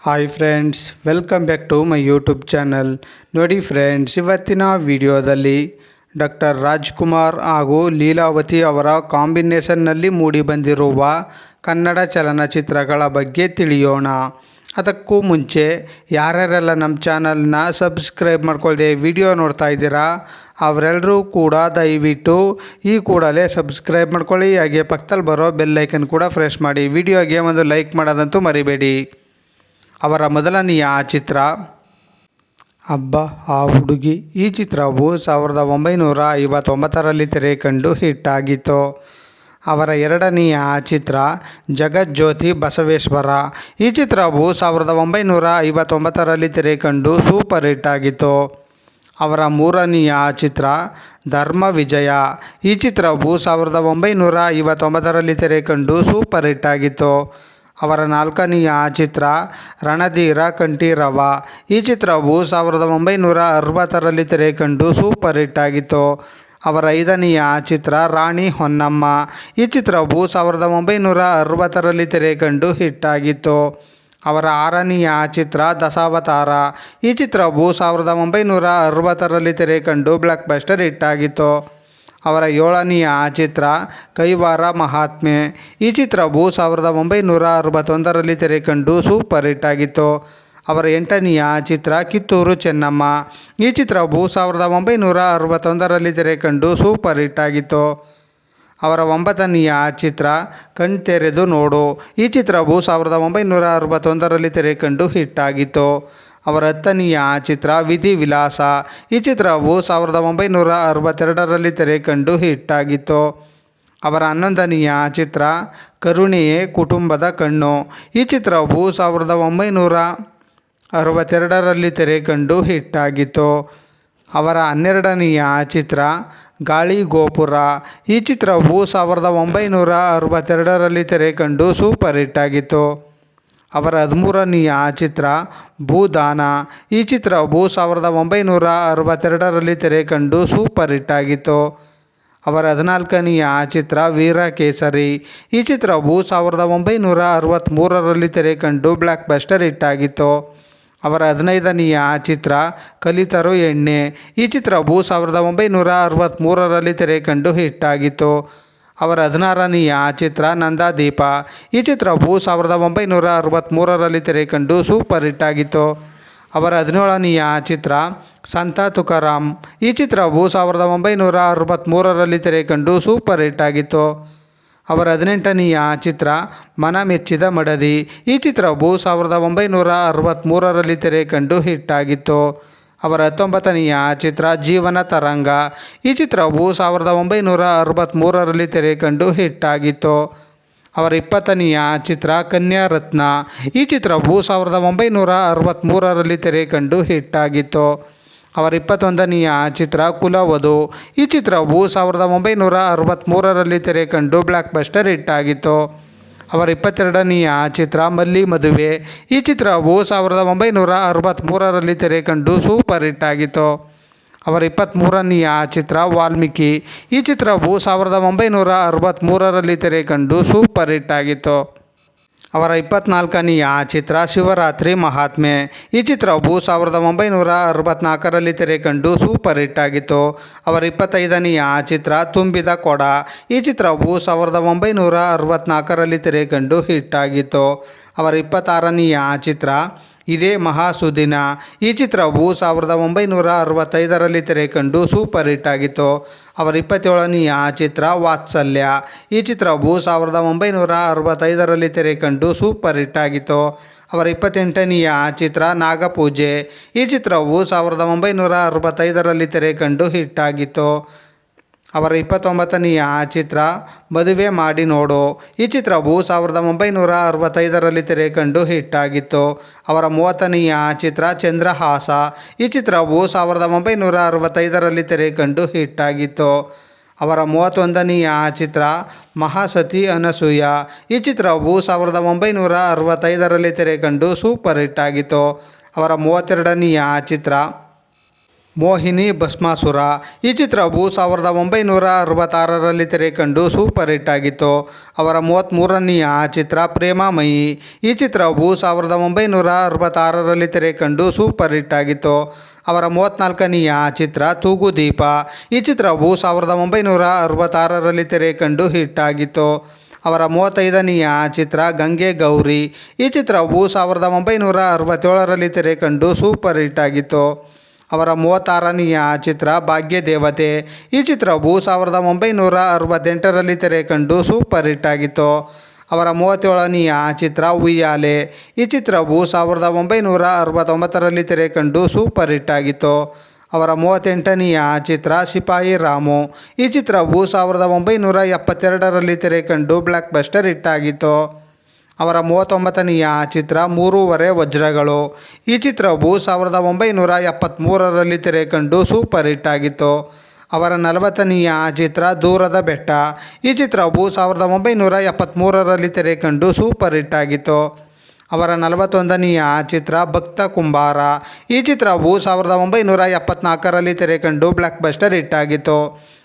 Hi friends welcome back to my YouTube channel ನೋಡಿ friends ಇವತ್ತಿನ ವಿಡಿಯೋದಲ್ಲಿ ಡಾಕ್ಟರ್ ರಾಜ್ಕುಮಾರ್ ಹಾಗೂ ಲೀಲಾವತಿ ಅವರ ಕಾಂಬಿನೇಷನ್ನಲ್ಲಿ ಮೂಡಿಬಂದಿರುವ ಕನ್ನಡ ಚಲನಚಿತ್ರಗಳ ಬಗ್ಗೆ ತಿಳಿಯೋಣ. ಅದಕ್ಕೂ ಮುಂಚೆ ಯಾರ್ಯಾರೆಲ್ಲ ನಮ್ಮ ಚಾನಲ್ನ ಸಬ್ಸ್ಕ್ರೈಬ್ ಮಾಡ್ಕೊಳ್ಳದೆ ವಿಡಿಯೋ ನೋಡ್ತಾ ಇದ್ದೀರಾ ಅವರೆಲ್ಲರೂ ಕೂಡ ದಯವಿಟ್ಟು ಈ ಕೂಡಲೇ ಸಬ್ಸ್ಕ್ರೈಬ್ ಮಾಡ್ಕೊಳ್ಳಿ. ಹಾಗೆ ಪಕ್ಕದಲ್ಲಿ ಬರೋ ಬೆಲ್ ಐಕನ್ ಕೂಡ ಫ್ರೆಶ್ ಮಾಡಿ. ವಿಡಿಯೋಗೆ ಒಂದು ಲೈಕ್ ಮಾಡೋದಂತೂ ಮರಿಬೇಡಿ. ಅವರ ಮೊದಲನೆಯ ಚಿತ್ರ ಅಬ್ಬ ಆ ಹುಡುಗಿ, ಈ ಚಿತ್ರವು ಸಾವಿರದ ಒಂಬೈನೂರ ಐವತ್ತೊಂಬತ್ತರಲ್ಲಿ ತೆರೆ ಕಂಡು ಹಿಟ್ ಆಗಿತ್ತು ಅವರ ಎರಡನೆಯ ಚಿತ್ರ, ಜಗಜ್ಯೋತಿ ಬಸವೇಶ್ವರ. ಈ ಚಿತ್ರವು ಸಾವಿರದ ಒಂಬೈನೂರ ಐವತ್ತೊಂಬತ್ತರಲ್ಲಿ ತೆರೆ ಕಂಡು ಸೂಪರ್ ಹಿಟ್ ಆಗಿತ್ತು ಅವರ ಮೂರನೆಯ ಚಿತ್ರ, ಧರ್ಮ ವಿಜಯ. ಈ ಚಿತ್ರವು ಸಾವಿರದ ಒಂಬೈನೂರ ಐವತ್ತೊಂಬತ್ತರಲ್ಲಿ ತೆರೆ ಕಂಡು ಸೂಪರ್ ಹಿಟ್ ಆಗಿತ್ತು ಅವರ ನಾಲ್ಕನೆಯ ಚಿತ್ರ ರಣಧೀರ ಕಂಠೀರವ. ಈ ಚಿತ್ರವು ಸಾವಿರದ ಒಂಬೈನೂರ ಅರವತ್ತರಲ್ಲಿ ತೆರೆ ಕಂಡು ಸೂಪರ್ ಹಿಟ್ ಆಗಿತ್ತು. ಅವರ ಐದನೆಯ ಚಿತ್ರ ರಾಣಿ ಹೊನ್ನಮ್ಮ. ಈ ಚಿತ್ರವು ಸಾವಿರದ ಒಂಬೈನೂರ ಅರವತ್ತರಲ್ಲಿ ತೆರೆ ಕಂಡು ಹಿಟ್ ಆಗಿತ್ತು. ಅವರ ಆರನೆಯ ಚಿತ್ರ ದಶಾವತಾರ. ಈ ಚಿತ್ರವು ಸಾವಿರದ ಒಂಬೈನೂರ ಅರವತ್ತರಲ್ಲಿ ತೆರೆ ಕಂಡು ಬ್ಲಾಕ್ ಬಸ್ಟರ್ ಹಿಟ್ ಆಗಿತ್ತು. ಅವರ ಏಳನೆಯ ಚಿತ್ರ ಕೈವಾರ ಮಹಾತ್ಮೆ. ಈ ಚಿತ್ರವು ಸಾವಿರದ ಒಂಬೈನೂರ ಅರವತ್ತೊಂದರಲ್ಲಿ ತೆರೆಕಂಡು ಸೂಪರ್ ಹಿಟ್ ಆಗಿತ್ತು. ಅವರ ಎಂಟನೆಯ ಚಿತ್ರ ಕಿತ್ತೂರು ಚೆನ್ನಮ್ಮ. ಈ ಚಿತ್ರವು ಸಾವಿರದ ಒಂಬೈನೂರ ಅರವತ್ತೊಂದರಲ್ಲಿ ತೆರೆಕಂಡು ಸೂಪರ್ ಹಿಟ್ ಆಗಿತ್ತು. ಅವರ ಒಂಬತ್ತನೆಯ ಚಿತ್ರ ಕಣ್ತೆರೆದು ನೋಡು. ಈ ಚಿತ್ರವು ಸಾವಿರದ ಒಂಬೈನೂರ ಅರವತ್ತೊಂದರಲ್ಲಿ ತೆರೆ ಕಂಡು ಹಿಟ್ ಆಗಿತ್ತು. ಅವರ ಹತ್ತನೆಯ ಚಿತ್ರ ವಿಧಿ ವಿಲಾಸ. ಈ ಚಿತ್ರವು ಸಾವಿರದ ಒಂಬೈನೂರ ಅರವತ್ತೆರಡರಲ್ಲಿ ತೆರೆ ಕಂಡು ಹಿಟ್ ಆಗಿತ್ತು ಅವರ ಹನ್ನೊಂದನೆಯ ಚಿತ್ರ ಕರುಣೆಯೇ ಕುಟುಂಬದ ಕಣ್ಣು. ಈ ಚಿತ್ರವು ಸಾವಿರದ ಒಂಬೈನೂರ ಅರವತ್ತೆರಡರಲ್ಲಿ ತೆರೆ ಕಂಡು ಹಿಟ್ ಆಗಿತ್ತು ಅವರ ಹನ್ನೆರಡನೆಯ ಚಿತ್ರ ಗಾಳಿ ಗೋಪುರ. ಈ ಚಿತ್ರವು ಸಾವಿರದ ಒಂಬೈನೂರ ಅರವತ್ತೆರಡರಲ್ಲಿ ತೆರೆ ಕಂಡು ಸೂಪರ್ ಹಿಟ್ ಆಗಿತ್ತು ಅವರ ಹದಿಮೂರನೆಯ ಚಿತ್ರ ಭೂದಾನ. ಈ ಚಿತ್ರವು ಸಾವಿರದ ಒಂಬೈನೂರ ಅರವತ್ತೆರಡರಲ್ಲಿ ತೆರೆ ಕಂಡು ಸೂಪರ್ ಹಿಟ್ ಆಗಿತ್ತು. ಅವರ ಹದಿನಾಲ್ಕನೆಯ ಚಿತ್ರ ವೀರಕೇಸರಿ ಈ ಚಿತ್ರವು ಸಾವಿರದ ಒಂಬೈನೂರ ಅರವತ್ತ್ಮೂರರಲ್ಲಿ ತೆರೆ ಕಂಡು ಬ್ಲ್ಯಾಕ್ ಬಸ್ಟರ್ ಹಿಟ್ ಆಗಿತ್ತು. ಅವರ ಹದಿನೈದನೆಯ ಚಿತ್ರ ಕಲಿತರು ಎಣ್ಣೆ. ಈ ಚಿತ್ರವು ಸಾವಿರದ ಒಂಬೈನೂರ ಅರವತ್ತ್ಮೂರರಲ್ಲಿ ತೆರೆ ಕಂಡು ಹಿಟ್ ಆಗಿತ್ತು. ಅವರ ಹದಿನಾರನೆಯ ಚಿತ್ರ ನಂದಾದೀಪ ಈ ಚಿತ್ರವು ಸಾವಿರದ ಒಂಬೈನೂರ ಅರವತ್ತ್ಮೂರರಲ್ಲಿ ತೆರೆಕಂಡು ಸೂಪರ್ ಹಿಟ್ ಆಗಿತ್ತು. ಅವರ ಹದಿನೇಳನೆಯ ಚಿತ್ರ ಸಂತ ತುಕಾರಾಮ್. ಈ ಚಿತ್ರವು ಸಾವಿರದ ಒಂಬೈನೂರ ಅರವತ್ತ್ಮೂರರಲ್ಲಿ ತೆರೆಕಂಡು ಸೂಪರ್ ಹಿಟ್ ಆಗಿತ್ತು. ಅವರ ಹದಿನೆಂಟನೆಯ ಚಿತ್ರ ಮನ ಮೆಚ್ಚಿದ ಮಡದಿ. ಈ ಚಿತ್ರವು ಸಾವಿರದ ಒಂಬೈನೂರ ಅರವತ್ತ್ಮೂರರಲ್ಲಿ ತೆರೆ ಕಂಡು ಹಿಟ್ ಆಗಿತ್ತು. ಅವರ ಹತ್ತೊಂಬತ್ತನೆಯ ಚಿತ್ರ ಜೀವನ ತರಂಗ. ಈ ಚಿತ್ರವು ಸಾವಿರದ ಒಂಬೈನೂರ ಅರವತ್ತ್ಮೂರರಲ್ಲಿ ತೆರೆ ಕಂಡು ಹಿಟ್ ಆಗಿತ್ತು. ಅವರ ಇಪ್ಪತ್ತನೆಯ ಚಿತ್ರ ಕನ್ಯಾ ರತ್ನ. ಈ ಚಿತ್ರವು ಸಾವಿರದ ಒಂಬೈನೂರ ಅರವತ್ತ್ಮೂರರಲ್ಲಿ ತೆರೆ ಕಂಡು ಹಿಟ್ ಆಗಿತ್ತು. ಅವರ ಇಪ್ಪತ್ತೊಂದನೆಯ ಚಿತ್ರ ಕುಲವಧು. ಈ ಚಿತ್ರವು ಸಾವಿರದ ಒಂಬೈನೂರ ಅರವತ್ತ್ಮೂರರಲ್ಲಿ ತೆರೆ ಕಂಡು ಬ್ಲ್ಯಾಕ್ ಬಸ್ಟರ್ ಹಿಟ್ ಆಗಿತ್ತು. ಅವರ ಇಪ್ಪತ್ತೆರಡನೆಯ ಚಿತ್ರ ಮಲ್ಲಿ ಮದುವೆ. ಈ ಚಿತ್ರವು ಸಾವಿರದ ಒಂಬೈನೂರ ಅರವತ್ತ್ಮೂರರಲ್ಲಿ ತೆರೆ ಕಂಡು ಸೂಪರ್ ಹಿಟ್ ಆಗಿತ್ತು. ಅವರ ಇಪ್ಪತ್ತ್ಮೂರನೆಯ ಚಿತ್ರ ವಾಲ್ಮೀಕಿ. ಈ ಚಿತ್ರವು ಸಾವಿರದ ಒಂಬೈನೂರ ಅರವತ್ತ್ಮೂರರಲ್ಲಿ ತೆರೆ ಕಂಡು ಸೂಪರ್ ಹಿಟ್ ಆಗಿತ್ತು. ಅವರ ಇಪ್ಪತ್ನಾಲ್ಕನೆಯ ಚಿತ್ರ ಶಿವರಾತ್ರಿ ಮಹಾತ್ಮೆ. ಈ ಚಿತ್ರವು ಸಾವಿರದ ಒಂಬೈನೂರ ಅರವತ್ನಾಲ್ಕರಲ್ಲಿ ತೆರೆ ಕಂಡು ಸೂಪರ್ ಹಿಟ್ ಆಗಿತ್ತು. ಅವರ ಇಪ್ಪತ್ತೈದನೆಯ ಚಿತ್ರ ತುಂಬಿದ ಕೊಡ. ಈ ಚಿತ್ರವು ಸಾವಿರದ ಒಂಬೈನೂರ ಅರವತ್ನಾಲ್ಕರಲ್ಲಿ ತೆರೆ ಕಂಡು ಹಿಟ್ ಆಗಿತ್ತು. ಅವರ ಇಪ್ಪತ್ತಾರನೆಯ ಚಿತ್ರ ಇದೇ ಮಹಾಸುದಿನ. ಈ ಚಿತ್ರವು ಸಾವಿರದ ಒಂಬೈನೂರ ಅರವತ್ತೈದರಲ್ಲಿ ತೆರೆ ಕಂಡು ಸೂಪರ್ ಹಿಟ್ ಆಗಿತ್ತು. ಅವರ ಇಪ್ಪತ್ತೇಳನೆಯ ಚಿತ್ರ ವಾತ್ಸಲ್ಯ. ಈ ಚಿತ್ರವು ಸಾವಿರದ ಒಂಬೈನೂರ ಅರವತ್ತೈದರಲ್ಲಿ ತೆರೆ ಕಂಡು ಸೂಪರ್ ಹಿಟ್ ಆಗಿತ್ತು. ಅವರ ಇಪ್ಪತ್ತೆಂಟನೆಯ ಚಿತ್ರ ನಾಗಪೂಜೆ. ಈ ಚಿತ್ರವು ಸಾವಿರದ ಒಂಬೈನೂರ ಅರವತ್ತೈದರಲ್ಲಿ ತೆರೆ ಕಂಡು ಹಿಟ್ ಆಗಿತ್ತು. ಅವರ ಇಪ್ಪತ್ತೊಂಬತ್ತನೆಯ ಚಿತ್ರ ಮದುವೆ ಮಾಡಿ ನೋಡು. ಈ ಚಿತ್ರವು ಸಾವಿರದ ಒಂಬೈನೂರ ಅರವತ್ತೈದರಲ್ಲಿ ತೆರೆ ಕಂಡು ಹಿಟ್ ಆಗಿತ್ತು. ಅವರ ಮೂವತ್ತನೆಯ ಚಿತ್ರ ಚಂದ್ರಹಾಸ. ಈ ಚಿತ್ರವು ಸಾವಿರದ ಒಂಬೈನೂರ ಅರವತ್ತೈದರಲ್ಲಿ ತೆರೆ ಕಂಡು ಹಿಟ್ ಆಗಿತ್ತು. ಅವರ ಮೂವತ್ತೊಂದನೆಯ ಚಿತ್ರ ಮಹಾಸತಿ ಅನಸೂಯ. ಈ ಚಿತ್ರವು ಸಾವಿರದ ಒಂಬೈನೂರ ಅರವತ್ತೈದರಲ್ಲಿ ತೆರೆ ಕಂಡು ಸೂಪರ್ ಹಿಟ್ ಆಗಿತ್ತು. ಅವರ ಮೂವತ್ತೆರಡನೆಯ ಚಿತ್ರ ಮೋಹಿನಿ ಭಸ್ಮಾಸುರ. ಈ ಚಿತ್ರವು ಸಾವಿರದ ಒಂಬೈನೂರ ಅರವತ್ತಾರರಲ್ಲಿ ತೆರೆ ಕಂಡು ಸೂಪರ್ ಹಿಟ್ ಆಗಿತ್ತು. ಅವರ ಮೂವತ್ತ್ಮೂರನೆಯ ಚಿತ್ರ ಪ್ರೇಮಾಮಯಿ. ಈ ಚಿತ್ರವು ಸಾವಿರದ ಒಂಬೈನೂರ ಅರವತ್ತಾರರಲ್ಲಿ ತೆರೆ ಕಂಡು ಸೂಪರ್ ಹಿಟ್ ಆಗಿತ್ತು. ಅವರ ಮೂವತ್ತ್ನಾಲ್ಕನೆಯ ಚಿತ್ರ ತೂಗುದೀಪ ಈ ಚಿತ್ರವು ಸಾವಿರದ ಒಂಬೈನೂರ ಅರವತ್ತಾರರಲ್ಲಿ ತೆರೆ ಕಂಡು ಹಿಟ್ ಆಗಿತ್ತು. ಅವರ ಮೂವತ್ತೈದನೆಯ ಚಿತ್ರ ಗಂಗೆ ಗೌರಿ. ಈ ಚಿತ್ರವು ಸಾವಿರದ ಒಂಬೈನೂರ ಅರವತ್ತೇಳರಲ್ಲಿ ತೆರೆ ಕಂಡು ಸೂಪರ್ ಹಿಟ್ ಆಗಿತ್ತು. ಅವರ ಮೂವತ್ತಾರನೆಯ ಚಿತ್ರ ಭಾಗ್ಯ ದೇವತೆ. ಈ ಚಿತ್ರವು ಸಾವಿರದ ಒಂಬೈನೂರ ಅರವತ್ತೆಂಟರಲ್ಲಿ ತೆರೆ ಕಂಡು ಸೂಪರ್ ಹಿಟ್ ಆಗಿತ್ತು. ಅವರ ಮೂವತ್ತೇಳನೆಯ ಚಿತ್ರ ಉಯ್ಯಾಲೆ. ಈ ಚಿತ್ರವು ಸಾವಿರದ ಒಂಬೈನೂರ ಅರವತ್ತೊಂಬತ್ತರಲ್ಲಿ ತೆರೆ ಕಂಡು ಸೂಪರ್ ಹಿಟ್ ಆಗಿತ್ತು. ಅವರ ಮೂವತ್ತೆಂಟನೆಯ ಚಿತ್ರ ಸಿಪಾಯಿ ರಾಮು. ಈ ಚಿತ್ರವು ಸಾವಿರದ ಒಂಬೈನೂರ ಎಪ್ಪತ್ತೆರಡರಲ್ಲಿ ತೆರೆ ಕಂಡು ಬ್ಲ್ಯಾಕ್ ಬಸ್ಟರ್ ಹಿಟ್ ಆಗಿತ್ತು. ಅವರ ಮೂವತ್ತೊಂಬತ್ತನೆಯ ಚಿತ್ರ ಮೂರೂವರೆ ವಜ್ರಗಳು. ಈ ಚಿತ್ರವು ಸಾವಿರದ ಒಂಬೈನೂರ ಎಪ್ಪತ್ತ್ಮೂರರಲ್ಲಿ ತೆರೆ ಕಂಡು ಸೂಪರ್ ಹಿಟ್ ಆಗಿತ್ತು. ಅವರ ನಲವತ್ತನೆಯ ಚಿತ್ರ ದೂರದ ಬೆಟ್ಟ. ಈ ಚಿತ್ರವು ಸಾವಿರದ ಒಂಬೈನೂರ ಎಪ್ಪತ್ತ್ಮೂರರಲ್ಲಿ ತೆರೆ ಕಂಡು ಸೂಪರ್ ಹಿಟ್ ಆಗಿತ್ತು. ಅವರ ನಲವತ್ತೊಂದನೆಯ ಚಿತ್ರ ಭಕ್ತ ಕುಂಬಾರ. ಈ ಚಿತ್ರವು ಸಾವಿರದ ಒಂಬೈನೂರ ಎಪ್ಪತ್ತ್ನಾಲ್ಕರಲ್ಲಿ ತೆರೆ ಕಂಡು ಬ್ಲ್ಯಾಕ್ ಬಸ್ಟರ್ ಹಿಟ್ ಆಗಿತ್ತು.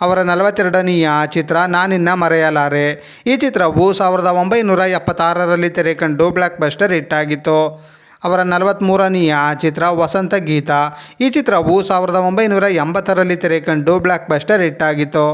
ಅವರ ನಲವತ್ತೆರಡನೆಯ ಚಿತ್ರ ನಾನಿನ್ನ ಮರೆಯಲಾರೆ. ಈ ಚಿತ್ರವು ಸಾವಿರದ ಒಂಬೈನೂರ ಎಪ್ಪತ್ತಾರರಲ್ಲಿ ತೆರೆ ಕಂಡು ಬ್ಲ್ಯಾಕ್ ಬಸ್ಟರ್ ಹಿಟ್ ಆಗಿತ್ತು ಅವರ ನಲವತ್ತ್ಮೂರನೆಯ ಚಿತ್ರ ವಸಂತ ಗೀತ. ಈ ಚಿತ್ರವು ಸಾವಿರದ ಒಂಬೈನೂರ ಎಂಬತ್ತರಲ್ಲಿ ತೆರೆ ಕಂಡು ಬ್ಲ್ಯಾಕ್ ಬಸ್ಟರ್ ಹಿಟ್ ಆಗಿತ್ತು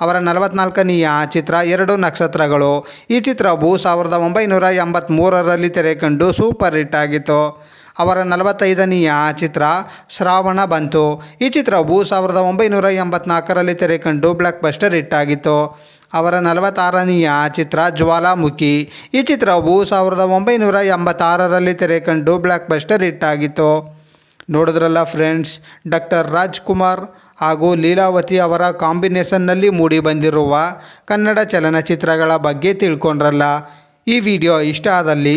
ಅವರ ನಲವತ್ನಾಲ್ಕನೆಯ ಚಿತ್ರ ಎರಡು ನಕ್ಷತ್ರಗಳು. ಈ ಚಿತ್ರವು ಸಾವಿರದ ಒಂಬೈನೂರ ಎಂಬತ್ತ್ಮೂರರಲ್ಲಿ ತೆರೆ ಕಂಡು ಸೂಪರ್ ಹಿಟ್ ಆಗಿತ್ತು ಅವರ ನಲವತ್ತೈದನೆಯ ಚಿತ್ರ ಶ್ರಾವಣ ಬಂತು. ಈ ಚಿತ್ರವು ಸಾವಿರದ ಒಂಬೈನೂರ ಎಂಬತ್ನಾಲ್ಕರಲ್ಲಿ ತೆರೆ ಕಂಡು ಬ್ಲ್ಯಾಕ್ ಬಸ್ಟರ್ ಹಿಟ್ ಆಗಿತ್ತು ಅವರ ನಲವತ್ತಾರನೆಯ ಚಿತ್ರ ಜ್ವಾಲಾಮುಖಿ. ಈ ಚಿತ್ರವು ಸಾವಿರದ ಒಂಬೈನೂರ ಎಂಬತ್ತಾರರಲ್ಲಿ ತೆರೆ ಕಂಡು ಬ್ಲ್ಯಾಕ್ ಬಸ್ಟರ್ ಹಿಟ್ ಆಗಿತ್ತು ನೋಡಿದ್ರಲ್ಲ ಫ್ರೆಂಡ್ಸ್, ಡಾಕ್ಟರ್ ರಾಜ್ಕುಮಾರ್ ಹಾಗೂ ಲೀಲಾವತಿ ಅವರ ಕಾಂಬಿನೇಷನ್ನಲ್ಲಿ ಮೂಡಿ ಬಂದಿರುವ ಕನ್ನಡ ಚಲನಚಿತ್ರಗಳ ಬಗ್ಗೆ ತಿಳ್ಕೊಂಡ್ರಲ್ಲ. ಈ ವಿಡಿಯೋ ಇಷ್ಟ ಆದಲ್ಲಿ